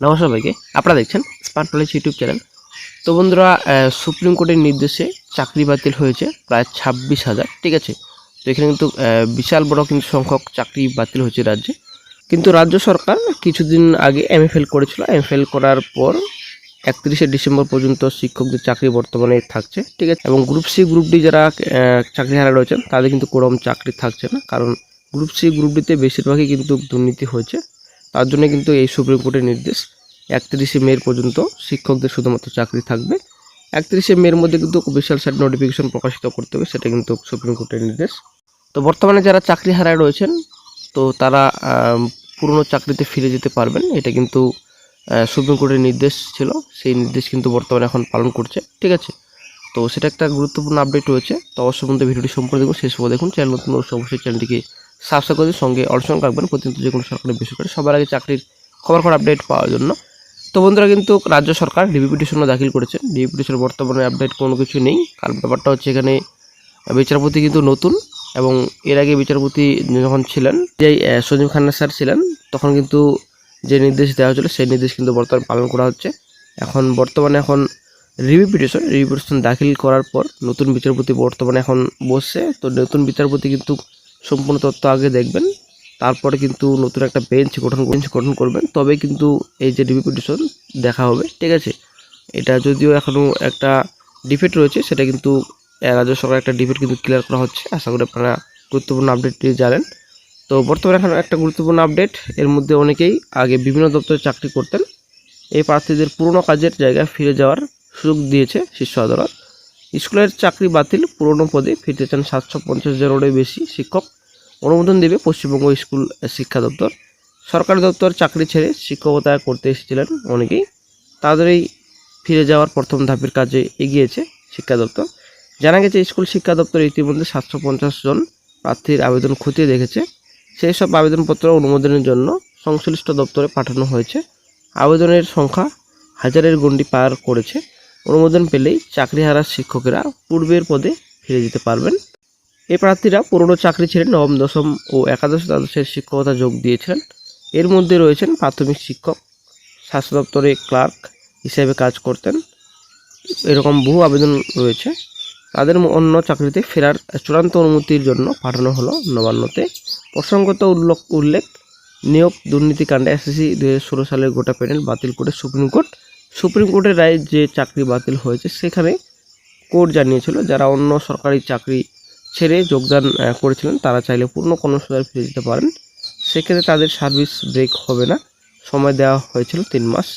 নমস্কার সবাইকে। আপনারা দেখছেন স্মার্ট নলেজ ইউটিউব চ্যানেল। তো বন্ধুরা সুপ্রিম কোর্টের নির্দেশে চাকরি বাতিল হয়েছে প্রায় ছাব্বিশ হাজার, ঠিক আছে? তো এখানে কিন্তু বিশাল বড় কিন্তু সংখ্যক চাকরি বাতিল হয়েছে রাজ্যে। কিন্তু রাজ্য সরকার কিছুদিন আগে এমএফএল করেছিল। এমএফএল করার পর একত্রিশে ডিসেম্বর পর্যন্ত শিক্ষকদের চাকরি বর্তমানে থাকছে, ঠিক আছে? এবং গ্রুপ সি, গ্রুপ ডি যারা চাকরি হারা রয়েছেন, তাদের কিন্তু কোরম চাকরি থাকছে না। কারণ গ্রুপ সি, গ্রুপ ডিতে বেশিরভাগই কিন্তু দুর্নীতি হয়েছে। তার জন্য কিন্তু এই সুপ্রিম কোর্টের নির্দেশ একত্রিশে মে পর্যন্ত শিক্ষকদের শুধুমাত্র চাকরি থাকবে। একত্রিশে মের মধ্যে কিন্তু অফিসিয়াল সাইট নোটিফিকেশন প্রকাশিত করতে হবে, সেটা কিন্তু সুপ্রিম কোর্টের নির্দেশ। তো বর্তমানে যারা চাকরি হারায় রয়েছেন, তো তারা পুরনো চাকরিতে ফিরে যেতে পারবেন, এটা কিন্তু সুপ্রিম কোর্টের নির্দেশ ছিল, সেই নির্দেশ কিন্তু বর্তমানে এখন পালন করছে, ঠিক আছে? তো সেটা একটা গুরুত্বপূর্ণ আপডেট রয়েছে, তো অবশ্যই ভিডিওটি সম্পূর্ণ দেখুন, শেষ পর্যন্ত দেখুন, চ্যানেল নতুন অবশ্যই চ্যানেলটিকে সাবস্ক্রাইব সঙ্গে অর্জন রাখবেন প্রতিনিয়ত যে কোনো সরকারি বেসরকারি সবার আগে চাকরির খবর খবর আপডেট পাওয়ার জন্য। তো বন্ধুরা কিন্তু রাজ্য সরকার ডিবি পিটিশনও দাখিল করেছে। ডিবি পিটিশনের বর্তমানে আপডেট কোনো কিছু নেই। কারণ ব্যাপারটা হচ্ছে এখানে বিচারপতি কিন্তু নতুন এবং এর আগে বিচারপতি যখন ছিলেন, যে সঞ্জীব খান্না স্যার ছিলেন, তখন কিন্তু যে নির্দেশ দেওয়া হয়েছিল, সেই নির্দেশ কিন্তু বর্তমানে পালন করা হচ্ছে। এখন বর্তমানে এখন রিভিউ পিটিশন রিভিউ পিটিশন দাখিল করার পর নতুন বিচারপতি বর্তমানে এখন বসছে। তো নতুন বিচারপতি কিন্তু সম্পূর্ণ তথ্য আগে দেখবেন, তারপরে কিন্তু নতুন একটা বেঞ্চ গঠন বেঞ্চ গঠন করবেন, তবে কিন্তু এই যে রিভিউ পিটিশন দেখা হবে, ঠিক আছে? এটা যদিও এখনও একটা ডিফেক্ট রয়েছে, সেটা কিন্তু রাজ্য সরকার একটা ডিফেক্ট কিন্তু ক্লিয়ার করা হচ্ছে, আশা করি আপনারা গুরুত্বপূর্ণ আপডেটটি জানেন। তো বর্তমানে এখন একটা গুরুত্বপূর্ণ আপডেট এর মধ্যে অনেকেই আগে বিভিন্ন দপ্তরে চাকরি করতেন, এই প্রার্থীদের পুরনো কাজের জায়গায় ফিরে যাওয়ার সুযোগ দিয়েছে শীর্ষ আদালত। স্কুলের চাকরি বাতিল, পুরনো পদে ফিরতে চান সাতশো পঞ্চাশ জনেরও বেশি শিক্ষক। অনুমোদন দেবে পশ্চিমবঙ্গ স্কুল শিক্ষা দপ্তর। সরকারি দপ্তর চাকরি ছেড়ে শিক্ষকতা করতে এসেছিলেন অনেকেই। তাদেরই ফিরে যাওয়ার প্রথম ধাপের কাজে এগিয়েছে শিক্ষা দপ্তর। জানা গেছে, স্কুল শিক্ষা দপ্তর ইতিমধ্যে সাতশো পঞ্চাশ জন প্রার্থীর আবেদন খতিয়ে দেখেছে। সেই সব আবেদনপত্র অনুমোদনের জন্য সংশ্লিষ্ট দপ্তরে পাঠানো হয়েছে। আবেদনের সংখ্যা হাজারের গণ্ডি পার করেছে। অনুমোদন পেলেই চাকরি হারা শিক্ষকেরা পূর্বের পদে ফিরে যেতে পারবেন। এই প্রার্থীরা পুরনো চাকরি ছেড়ে নবম, দশম ও একাদশ দ্বাদশের শিক্ষকতা যোগ দিয়েছিলেন। এর মধ্যে রয়েছেন প্রাথমিক শিক্ষক, স্বাস্থ্য দপ্তরে ক্লার্ক হিসেবে কাজ করতেন। এরকম বহু আবেদন রয়েছে। তাদের অন্য চাকরিতে ফেরার চূড়ান্ত অনুমতির জন্য পাঠানো হলো নবান্নতে। প্রসঙ্গত উল্লেখ উল্লেখ, নিয়োগ দুর্নীতিকাণ্ডে এসএসসি দু হাজার ষোলো সালের গোটা প্যানেল বাতিল করে সুপ্রিম কোর্ট সুপ্রিম কোর্টের রায় যে চাকরি বাতিল হয়েছে, সেখানে কোর্ট জানিয়েছিল যারা অন্য সরকারি চাকরি ছেড়ে যোগদান করেছিলেন, তারা চাইলে পূর্ণ কর্মসূচার ফিরে যেতে পারেন। সেক্ষেত্রে তাদের সার্ভিস ব্রেক হবে না। সময় দেওয়া হয়েছিল তিন মাস।